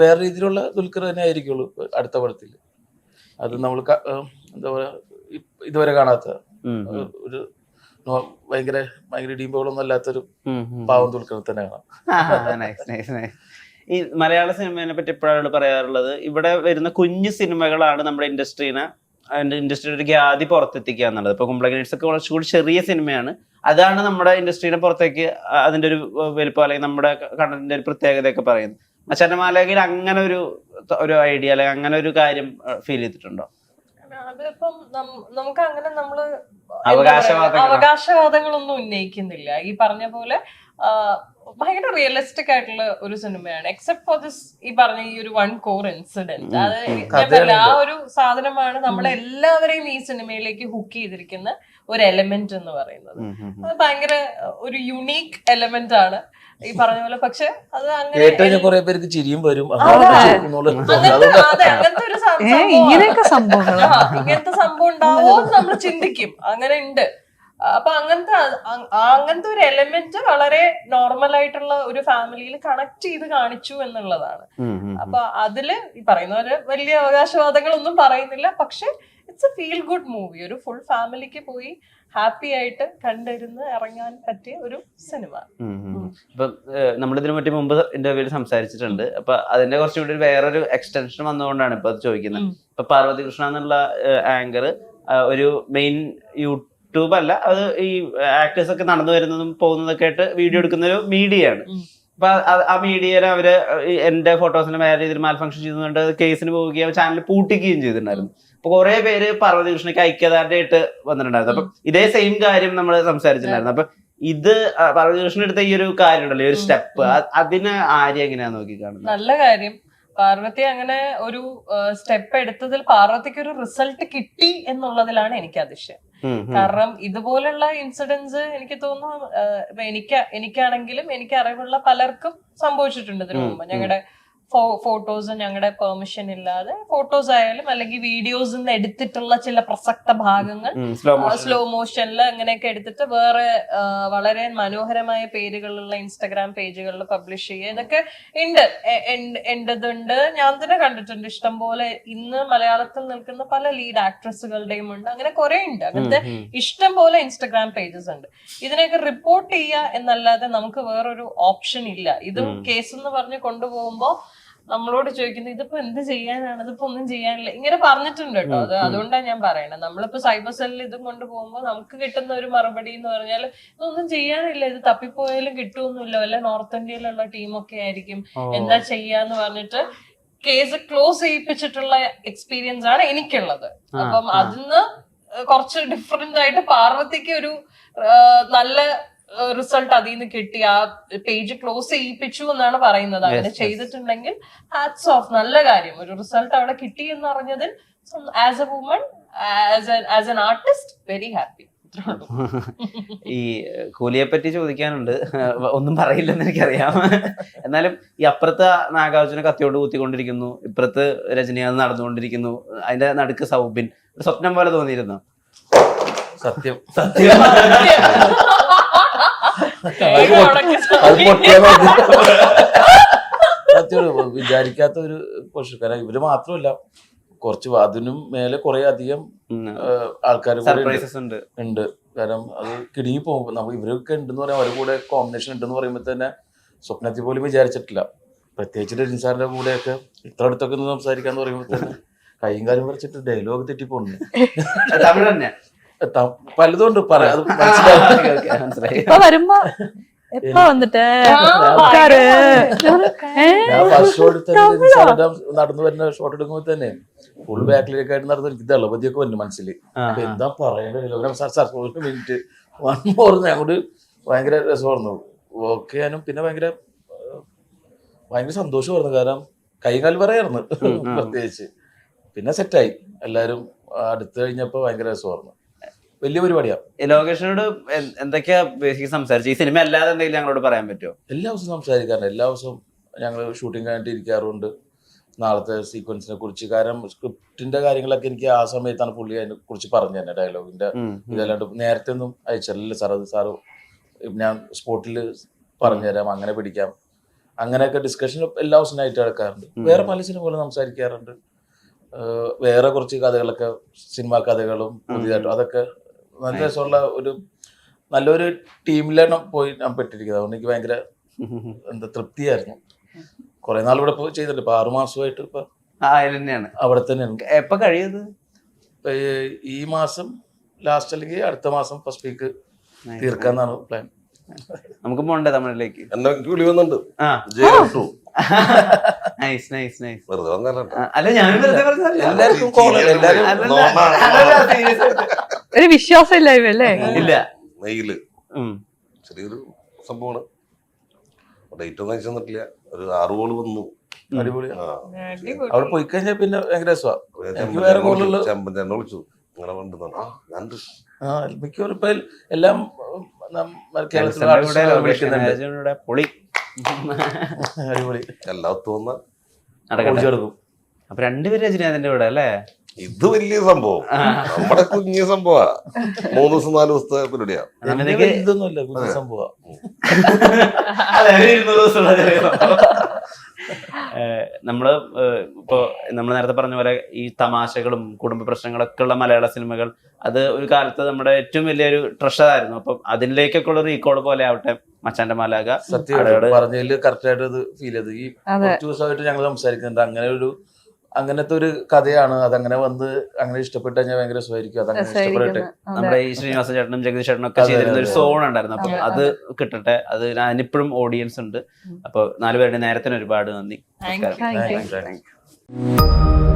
Speaker 1: വേറെ രീതിയിലുള്ള ദുൽഖർ തന്നെ ആയിരിക്കുള്ളൂ അടുത്ത പടത്തിൽ അത് നമ്മൾ എന്താ പറയാ ഇതുവരെ കാണാത്ത ഒരു ഭയങ്കര ഭയങ്കര ഇടിയുമ്പോഴൊന്നും അല്ലാത്തൊരു. പാവം ദുൽഖർ തന്നെ കാണാം.
Speaker 2: ഈ മലയാള സിനിമയെ പറ്റി എപ്പോഴാണ് പറയാറുള്ളത്. ഇവിടെ വരുന്ന കുഞ്ഞു സിനിമകളാണ് നമ്മുടെ ഇൻഡസ്ട്രീനെ ഇൻഡസ്ട്രിയുടെ ഒരു ഖ്യാതി പുറത്തെത്തിക്കുക എന്നുള്ളത്. ഇപ്പൊ കുംബ്ലഗനേറ്റ്സ് ഒക്കെ കുറച്ചുകൂടി ചെറിയ സിനിമയാണ്. അതാണ് നമ്മുടെ ഇൻഡസ്ട്രിയുടെ പുറത്തേക്ക് അതിന്റെ ഒരു വലുപ്പം അല്ലെങ്കിൽ നമ്മുടെ കണ്ടന്റിന്റെ ഒരു പ്രത്യേകതയൊക്കെ പറയുന്നത്. മച്ചാനമാലയിൽ അങ്ങനെ ഒരു ഒരു ഐഡിയ അല്ലെങ്കിൽ അങ്ങനെ ഒരു കാര്യം ഫീൽ ചെയ്തിട്ടുണ്ടോ?
Speaker 6: അതിപ്പം നമുക്ക് അങ്ങനെ നമ്മൾ അവകാശവാദങ്ങളൊന്നും ഉന്നയിക്കുന്നില്ല. ഈ പറഞ്ഞ പോലെ ഭയങ്കര റിയലിസ്റ്റിക് ആയിട്ടുള്ള ഒരു സിനിമയാണ്. എക്സെപ്റ്റ് ഫോർ ദിസ് ഈ പറഞ്ഞ ഈ ഒരു വൺ കോർ ഇൻസിഡന്റ് അത് ആ ഒരു സാധനമാണ് നമ്മളെല്ലാവരെയും ഈ സിനിമയിലേക്ക് ഹുക്ക് ചെയ്തിരിക്കുന്ന ഒരു എലമെന്റ് എന്ന് പറയുന്നത്. അത് ഭയങ്കര ഒരു യുണീക്ക് എലമെന്റ് ആണ്. ഈ പറഞ്ഞ പോലെ പക്ഷെ അത് അങ്ങനെ
Speaker 1: കുറെ പേർക്ക് ചിരിയും വരും.
Speaker 4: ഇങ്ങനെയൊക്കെ
Speaker 6: ആ, ഇങ്ങനത്തെ സംഭവം ഉണ്ടാവോ നമ്മൾ ചിന്തിക്കും. അങ്ങനെ ഉണ്ട്. അപ്പൊ അങ്ങനത്തെ അങ്ങനത്തെ ഒരു എലമെന്റ് വളരെ നോർമൽ ആയിട്ടുള്ള ഒരു ഫാമിലിയിൽ കണക്ട് ചെയ്ത് കാണിച്ചു എന്നുള്ളതാണ്. അപ്പൊ അതിൽ ഈ പറയുന്ന പോലെ വലിയ അവകാശവാദങ്ങളൊന്നും പറയുന്നില്ല. പക്ഷെ it's a feel good movie ഒരു ഫുൾ ഫാമിലിക്ക് പോയി ഹാപ്പി ആയിട്ട് കണ്ടിരുന്ന് ഇറങ്ങാൻ പറ്റിയ ഒരു സിനിമ.
Speaker 2: ഇപ്പൊ നമ്മളിതിനു പറ്റി മുമ്പ് ഇന്റർവ്യൂവിൽ സംസാരിച്ചിട്ടുണ്ട് അപ്പൊ അതിന്റെ കുറച്ചുകൂടി ഒരു വേറൊരു എക്സ്റ്റൻഷൻ വന്നുകൊണ്ടാണ് ഇപ്പൊ അത് ചോദിക്കുന്നത്. ഇപ്പൊ പാർവതി കൃഷ്ണ എന്നുള്ള ആങ്കർ ഒരു മെയിൻ യൂട്യൂബ് അല്ല അത് ഈ ആക്ടേഴ്സ് ഒക്കെ നടന്നു വരുന്നതും പോകുന്നതൊക്കെ ആയിട്ട് വീഡിയോ എടുക്കുന്ന ഒരു മീഡിയയാണ്. അപ്പൊ ആ മീഡിയയിൽ അവർ എന്റെ ഫോട്ടോസിനെ വേറെ രീതിയിൽ മാൽ ഫംഗ്ഷൻ ചെയ്തുകൊണ്ട് കേസിന് പോവുകയും ചാനൽ പൂട്ടിക്കുകയും ചെയ്തിട്ടുണ്ടായിരുന്നു അപ്പൊ കുറെ പേര് പാർവതി കൃഷ്ണയ്ക്ക് ഐക്യദാർഢ്യമായിട്ട് വന്നിട്ടുണ്ടായിരുന്നു. അപ്പൊ ഇതേ സെയിം കാര്യം നമ്മൾ സംസാരിച്ചിട്ടുണ്ടായിരുന്നു. അപ്പൊ ഇത് ആ, പാർവതി എടുത്ത ഈ ഒരു കാര്യം ഉണ്ടല്ലോ ഈ ഒരു സ്റ്റെപ്പ് അതിന് ആര്യ എങ്ങനെയാ നോക്കി കാണുന്നത്
Speaker 6: നല്ല കാര്യം. പാർവതി അങ്ങനെ ഒരു സ്റ്റെപ്പ് എടുത്തതിൽ പാർവതിക്ക് ഒരു റിസൾട്ട് കിട്ടി എന്നുള്ളതിലാണ് എനിക്ക് അതിശയം. കാരണം ഇതുപോലുള്ള ഇൻസിഡൻസ് എനിക്ക് തോന്നുന്നു എനിക്ക് എനിക്കാണെങ്കിലും എനിക്ക് അറിവുള്ള പലർക്കും സംഭവിച്ചിട്ടുണ്ട് ഇതിനു മുമ്പ്. ഞങ്ങളുടെ ഫോട്ടോസ് ഞങ്ങളുടെ പെർമിഷൻ ഇല്ലാതെ ഫോട്ടോസ് ആയാലും അല്ലെങ്കിൽ വീഡിയോസ് നിന്ന് എടുത്തിട്ടുള്ള ചില പ്രസക്ത ഭാഗങ്ങൾ. സ്ലോ മോഷനിൽ അങ്ങനെയൊക്കെ എടുത്തിട്ട് വേറെ വളരെ മനോഹരമായ പേരുകളുള്ള ഇൻസ്റ്റാഗ്രാം പേജുകളിൽ പബ്ലിഷ് ചെയ്യുക. ഇതൊക്കെ ഉണ്ട് എന്റെതുണ്ട് ഞാൻ തന്നെ കണ്ടിട്ടുണ്ട്. ഇഷ്ടം പോലെ ഇന്ന് മലയാളത്തിൽ നിൽക്കുന്ന പല ലീഡ് ആക്ട്രസുകളുടെയും ഉണ്ട്. അങ്ങനെ കുറെ ഉണ്ട് അങ്ങനത്തെ. ഇഷ്ടം പോലെ ഇൻസ്റ്റാഗ്രാം പേജസ് ഉണ്ട്. ഇതിനെയൊക്കെ റിപ്പോർട്ട് ചെയ്യുക എന്നല്ലാതെ നമുക്ക് വേറൊരു ഓപ്ഷൻ ഇല്ല. ഇതും കേസ് എന്ന് പറഞ്ഞ് കൊണ്ടുപോകുമ്പോ നമ്മളോട് ചോദിക്കുന്നത് ഇതിപ്പോ എന്ത് ചെയ്യാനാണ്? ഇതിപ്പോ ഒന്നും ചെയ്യാനില്ല. ഇങ്ങനെ പറഞ്ഞിട്ടുണ്ട് കേട്ടോ. അത് അതുകൊണ്ടാണ് ഞാൻ പറയണത്. നമ്മളിപ്പോ സൈബർ സെല്ലിൽ ഇതും കൊണ്ടുപോകുമ്പോൾ നമുക്ക് കിട്ടുന്ന ഒരു മറുപടി എന്ന് പറഞ്ഞാൽ ഇതൊന്നും ചെയ്യാനില്ല. ഇത് തപ്പിപ്പോയാലും കിട്ടുമൊന്നുമില്ല വല്ല നോർത്ത് ഇന്ത്യയിലുള്ള ടീമൊക്കെ ആയിരിക്കും. എന്താ ചെയ്യാന്ന് പറഞ്ഞിട്ട് കേസ് ക്ലോസ് ചെയ്യിപ്പിച്ചിട്ടുള്ള എക്സ്പീരിയൻസ് ആണ് എനിക്കുള്ളത്. അപ്പം. അതിന്ന് കുറച്ച് ഡിഫറെന്റ് ആയിട്ട് പാർവതിക്ക് ഒരു നല്ല റിസൾട്ട് അതിൽ നിന്ന് കിട്ടി. ആ പേജ് ക്ലോസ് ചെയ്യിപ്പിച്ചു എന്നാണ് പറയുന്നത്. അങ്ങനെ. ചെയ്തിട്ടുണ്ടെങ്കിൽ ഹാറ്റ്സ് ഓഫ് നല്ല കാര്യം. ഒരു റിസൾട്ട് അവിടെ കിട്ടി എന്ന് അറിഞ്ഞതിൽ as a woman as an artist very happy
Speaker 2: ഈ കൂലിയെ പറ്റി ചോദിക്കാനുണ്ട്. ഒന്നും പറയില്ലെന്ന് എനിക്കറിയാം. എന്നാലും ഈ അപ്പുറത്ത് നാഗാർജുന കത്തിയോട് കുത്തിക്കൊണ്ടിരിക്കുന്നു. ഇപ്പുറത്ത് രജനീകാന്ത് നടന്നുകൊണ്ടിരിക്കുന്നു. അതിന്റെ നടുക്ക് സൗബിൻ. ഒരു സ്വപ്നം പോലെ തോന്നിയിരുന്നു.
Speaker 1: സത്യം.
Speaker 2: സത്യം.
Speaker 1: വിചാരിക്കാത്ത ഒരു പൊസിഷൻ കാരണം ഇവർ മാത്രമല്ല കുറച്ച് അതിനും മേലെ കുറെ അധികം ആൾക്കാർ ഉണ്ട്.
Speaker 2: സർപ്രൈസസ് ഉണ്ട്.
Speaker 1: ഉണ്ട്. കാരണം അത് കിടുങ്ങി പോകും നമ്മൾ ഇവരൊക്കെ ഉണ്ടെന്ന് പറയാം അവരുടെ കൂടെ കോമ്പിനേഷൻ ഉണ്ടെന്ന് പറയുമ്പോൾ തന്നെ സ്വപ്നത്തിൽ പോലും വിചാരിച്ചിട്ടില്ല. പ്രത്യേകിച്ച് രജനി സാറിന്റെ കൂടെയൊക്കെ ഇത്ര അടുത്തൊക്കെ ഒന്ന് സംസാരിക്കാന്ന് പറയുമ്പോൾ തന്നെ കൈയും കാലും പറിച്ചിട്ട് ഡയലോഗ് തെറ്റിപ്പോണ്ട്
Speaker 2: തമിഴ് തന്നെ.
Speaker 1: പലതുകൊണ്ട് പറയാം. അത്
Speaker 4: ഇപ്പൊ
Speaker 1: ഷോട്ട് നടന്നു വരുന്ന ഷോട്ട് എടുക്കുമ്പോ തന്നെ ഫുൾ ബാക്കിലേക്ക് ആയിട്ട് നടന്നു എനിക്ക് ദളപതിയൊക്കെ വന്നു മനസ്സിൽ. എന്താ പറയണ്ടല്ലോ വൺ മോർ ഞങ്ങോട്ട് ഭയങ്കര രസമായിരുന്നു. ഓക്കെ ചെയ്യാനും പിന്നെ ഭയങ്കര ഭയങ്കര സന്തോഷമായിരുന്നു. കാരണം കൈകാൽ പറയായിരുന്നു പ്രത്യേകിച്ച്. പിന്നെ സെറ്റായി എല്ലാവരും അടുത്ത് കഴിഞ്ഞപ്പോൾ ഭയങ്കര രസമായിരുന്നു. വലിയ
Speaker 2: പരിപാടിയാണ് ലോകേഷിനോട് എന്തൊക്കെയാ ബേസിക് സംസാരിച്ചു? ഈ സിനിമ അല്ലാതെ എന്തെങ്കിലും ഞങ്ങളോട് പറയാൻ പറ്റുമോ
Speaker 1: എല്ലാ ദിവസവും സംസാരിക്കാറുണ്ട്. എല്ലാ ദിവസവും ഞങ്ങൾ ഷൂട്ടിംഗ് കഴിഞ്ഞിട്ട് ഇരിക്കാറുണ്ട്. നാളത്തെ സീക്വൻസിനെ കുറിച്ച്. കാരണം സ്ക്രിപ്റ്റിന്റെ കാര്യങ്ങളൊക്കെ എനിക്ക് ആ സമയത്താണ് പുള്ളി അതിനെ കുറിച്ച് പറഞ്ഞു തന്നെ ഡയലോഗിന്റെ. ഇതല്ലാണ്ട് നേരത്തെ ഒന്നും അയച്ചില്ല സാർ അത് സാറ് ഞാൻ സ്പോട്ടിൽ പറഞ്ഞുതരാം അങ്ങനെ പിടിക്കാം. അങ്ങനെയൊക്കെ ഡിസ്കഷൻ എല്ലാ ദിവസവും ആയിട്ട് നടക്കാറുണ്ട്. വേറെ പല സിനിമകളും സംസാരിക്കാറുണ്ട്. വേറെ കുറച്ച് കഥകളൊക്കെ സിനിമാ കഥകളും പുതിയതായിട്ടും അതൊക്കെ നല്ല രസമുള്ള ഒരു നല്ലൊരു ടീമിലാണ് പോയി ഞാൻ പെട്ടിരിക്കുന്നത്. അതുകൊണ്ട് എനിക്ക് ഭയങ്കര എന്താ തൃപ്തിയായിരുന്നു. കുറെ നാൾ ഇവിടെ പോയി ചെയ്തിട്ടുണ്ട്. ഇപ്പൊ ആറുമാസമായിട്ട് ഇപ്പൊ
Speaker 2: തന്നെയാണ്.
Speaker 1: അവിടെ തന്നെയാണ്.
Speaker 2: എപ്പൊ കഴിയത്?
Speaker 1: ഈ- മാസം ലാസ്റ്റ് അല്ലെങ്കിൽ അടുത്ത മാസം ഫസ്റ്റ് വീക്ക് തീർക്കാന്നാണ് പ്ലാൻ
Speaker 2: നമുക്ക് പോണ്ടേ തമിഴിലേക്ക്? നൈസ് നൈസ് നൈസ് അല്ല ഞാൻ.
Speaker 1: എല്ലാവർക്കും എല്ലാവരും
Speaker 4: ഒരു വിശ്വാസം ഇല്ലായ്മ അല്ലേ?
Speaker 2: ഇല്ല. മെയിൽ.
Speaker 3: ചെറിയൊരു സംഭവമാണ്. ഡേറ്റ് ഒന്നും അയച്ചു തന്നിട്ടില്ല. ഒരു ആറ് കോൾ വന്നു.
Speaker 1: അടിപൊളിയാണ്. അവിടെ പോയി കഴിഞ്ഞാൽ പിന്നെ ഭയങ്കര
Speaker 3: വിളിച്ചു. നിങ്ങളെ ആ ഞാൻ
Speaker 1: മിക്കവാറും ഇപ്പൊ എല്ലാം
Speaker 2: കൂടെ പൊളി.
Speaker 1: അടിപൊളി. എല്ലാത്തും
Speaker 2: അപ്പൊ രണ്ടുപേരും രജനീകാന്തിന്റെ കൂടെ അല്ലേ?
Speaker 3: ഇത് വലിയ സംഭവം. നമ്മുടെ കുഞ്ഞു സംഭവാ. മൂന്ന് ദിവസം നാല് ദിവസത്തെ പരിപാടിയാ.
Speaker 2: നമുക്ക്
Speaker 1: ഇതൊന്നുമല്ല കുഞ്ഞു സംഭവം.
Speaker 2: നമ്മൾ ഇപ്പോ നമ്മൾ നേരത്തെ പറഞ്ഞ പോലെ ഈ തമാശകളും കുടുംബ പ്രശ്നങ്ങളൊക്കെ ഉള്ള മലയാള സിനിമകൾ അത് ഒരു കാലത്ത് നമ്മുടെ ഏറ്റവും വലിയൊരു ട്രഷർ ആയിരുന്നു അപ്പം അതിലേക്കൊക്കെ ഉള്ള റീകോൾ പോലെ ആവട്ടെ മച്ചാന്റെ മാലാക
Speaker 1: സത്യം പറഞ്ഞതിൽ കറക്റ്റ് ആയിട്ട് ഫീൽ ചെയ്തു. ഈ. കുറച്ച് ദിവസമായിട്ട് ഞങ്ങൾ സംസാരിക്കുന്നുണ്ട്. അങ്ങനെ ഒരു അങ്ങനത്തെ ഒരു കഥയാണ്. അതങ്ങനെ വന്ന് അങ്ങനെ ഇഷ്ടപ്പെട്ട് കഴിഞ്ഞാൽ ഭയങ്കര സുഖമായിരിക്കും അതങ്ങനെ ഇഷ്ടപ്പെടട്ടെ
Speaker 2: നമ്മുടെ ഈ ശ്രീനിവാസ ചേട്ടനും ജഗദീഷ് ചേട്ടനും ഒക്കെ ചെയ്തിരുന്ന ഒരു സോൺ ഉണ്ടായിരുന്നു. അപ്പൊ
Speaker 4: അത്
Speaker 2: കിട്ടട്ടെ. അത് അതിനിപ്പോഴും ഓഡിയൻസ് ഉണ്ട്. അപ്പൊ നാലുപേരുടെ നേരത്തിന് ഒരുപാട് നന്ദി.
Speaker 1: Thank you.